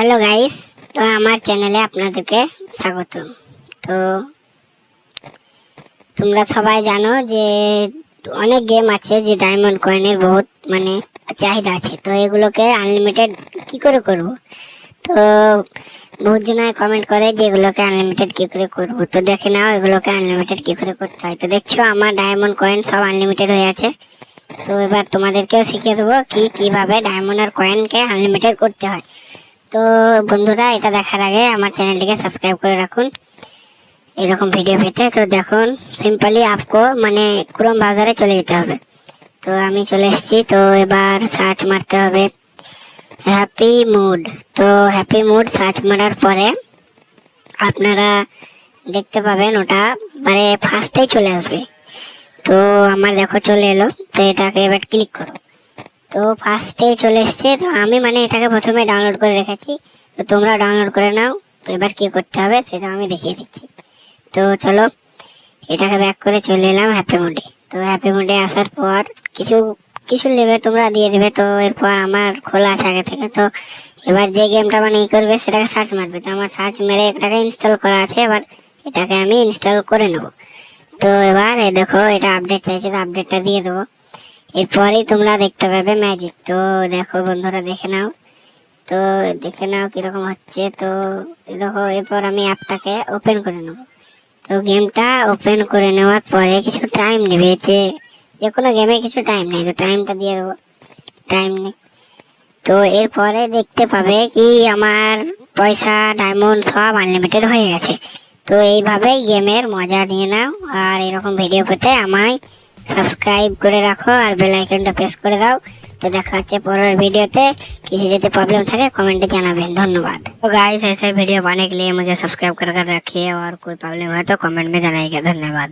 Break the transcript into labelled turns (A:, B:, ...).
A: Hello guys, তো আমার চ্যানেলে আপনাদেরকে স্বাগত তো তোমরা সবাই জানো যে অনেক গেম আছে যে ডায়মন্ড কয়েনের বহুত মানে চাহিদা আছে। তো এগুলোকে আনলিমিটেড কি করে করব? তো বহুত জনায় কমেন্ট করে যে এগুলোকে আনলিমিটেড কি করে করব। তো দেখে নাও এগুলোকে আনলিমিটেড কি করে করতে হয়। তো দেখছ আমার ডায়মন্ড কয়েন সব আনলিমিটেড হয়ে আছে। তো এবার তোমাদেরকেও শিখিয়ে দেবো কি কীভাবে ডায়মন্ড আর কয়েনকে আনলিমিটেড করতে হয়। তো বন্ধুরা, এটা দেখার আগে আমার চ্যানেলটিকে সাবস্ক্রাইব করে রাখুন। এরকম ভিডিও পেতে, তো দেখুন সিম্পলি আপকো মানে ক্রোম বাজারে চলে যেতে হবে। তো আমি চলে এসেছি, তো এবার সার্চ মারতে হবে। হ্যাপি মুড তো হ্যাপি মুড সার্চ মারার পরে আপনারা দেখতে পাবেন, ওটা মানে ফার্স্টেই চলে আসবে। তো আমার দেখো, চলে এলো, তো এটাকে এবার ক্লিক করো। তো ফার্স্টে চলে এসছে। তো আমি মানে এটাকে প্রথমে ডাউনলোড করে রেখেছি। তো তোমরা ডাউনলোড করে নাও। এবার কি করতে হবে সেটা আমি দেখিয়ে দিচ্ছি। তো চলো, এটাকে ব্যাক করে চলে এলাম হ্যাপি মোডে তো হ্যাপি মোডে আসার পর কিছু কিছু নেবে তোমরা দিয়ে দেবে। তো এরপর আমার খোলা আছে আগে থেকে। তো এবার যে গেমটা মানে ই করবে সেটাকে সার্চ মারবে। তো আমার সার্চ মেরে এটাকে ইনস্টল করা আছে। এবার এটাকে আমি ইনস্টল করে নেব। তো এবার দেখো, এটা আপডেট চাইছে। তো আপডেটটা দিয়ে দেবো। এরপরেই তোমরা দেখতে পাবে ম্যাজিক তো দেখো বন্ধুরা, দেখে নাও। তো দেখে নাও কীরকম হচ্ছে। তো দেখো, এরপর আমি অ্যাপটাকে ওপেন করে নেব। তো গেমটা ওপেন করে নেওয়ার পরে কিছু টাইম নেবে। যে যে কোনো গেমে কিছু টাইম নেই। তো টাইমটা দিয়ে দেবো। টাইম নেই। তো এরপরে দেখতে পাবে কি আমার পয়সা ডায়মন্ড সব আনলিমিটেড হয়ে গেছে। তো এইভাবেই গেমের মজা নিয়ে নাও। আর এরকম ভিডিও পেতে আমায় সাবস্ক্রাইব করে রাখো আর বেল আইকনটা প্রেস করে দাও तो দেখা হচ্ছে পরের ভিডিওতে किसी যদি प्रॉब्लम থাকে कमेंट জানাবেন ধন্যবাদ तो गाइस ऐसे वीडियो पाने के लिए मुझे सब्सक्राइब कर कर रखिए और कोई प्रॉब्लम है तो कमेंट में जनाइएगा धन्यवाद